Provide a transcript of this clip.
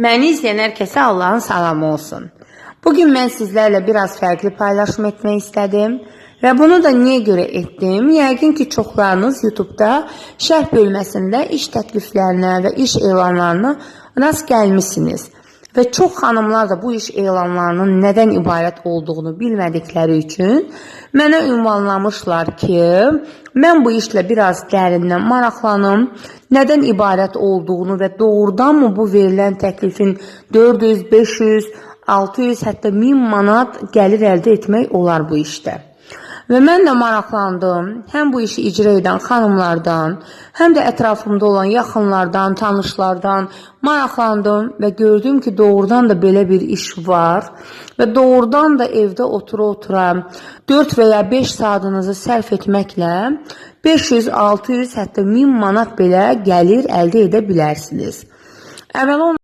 Məni izləyən hər Allahın salamı olsun. Bugün mən sizlərlə biraz fərqli paylaşım etmək istədim. Və bunu da niyə görə etdim? Yəqin ki, çoxlarınız YouTube-da şərh bölməsində iş təkliflərinə və iş elanlarına rast gəlmisiniz. Və çox xanımlar da bu iş elanlarının nədən ibarət olduğunu bilmədikləri üçün mənə ünvanlamışlar ki, mən bu işlə biraz dərindən maraqlanım, nədən ibarət olduğunu və doğrudanmı bu verilən təklifin 400, 500, 600, hətta 1000 manat gəlir əldə etmək olar bu işdə. Və mən də maraqlandım. Həm bu işi icra edən xanımlardan, həm də ətrafımda olan yaxınlardan, tanışlardan maraqlandım və gördüm ki, doğrudan da belə bir iş var və doğrudan da evdə otura-otura 4 və ya 5 saatınızı sərf etməklə 500, 600, hətta 1000 manat belə gəlir əldə edə bilərsiniz. Əvvəla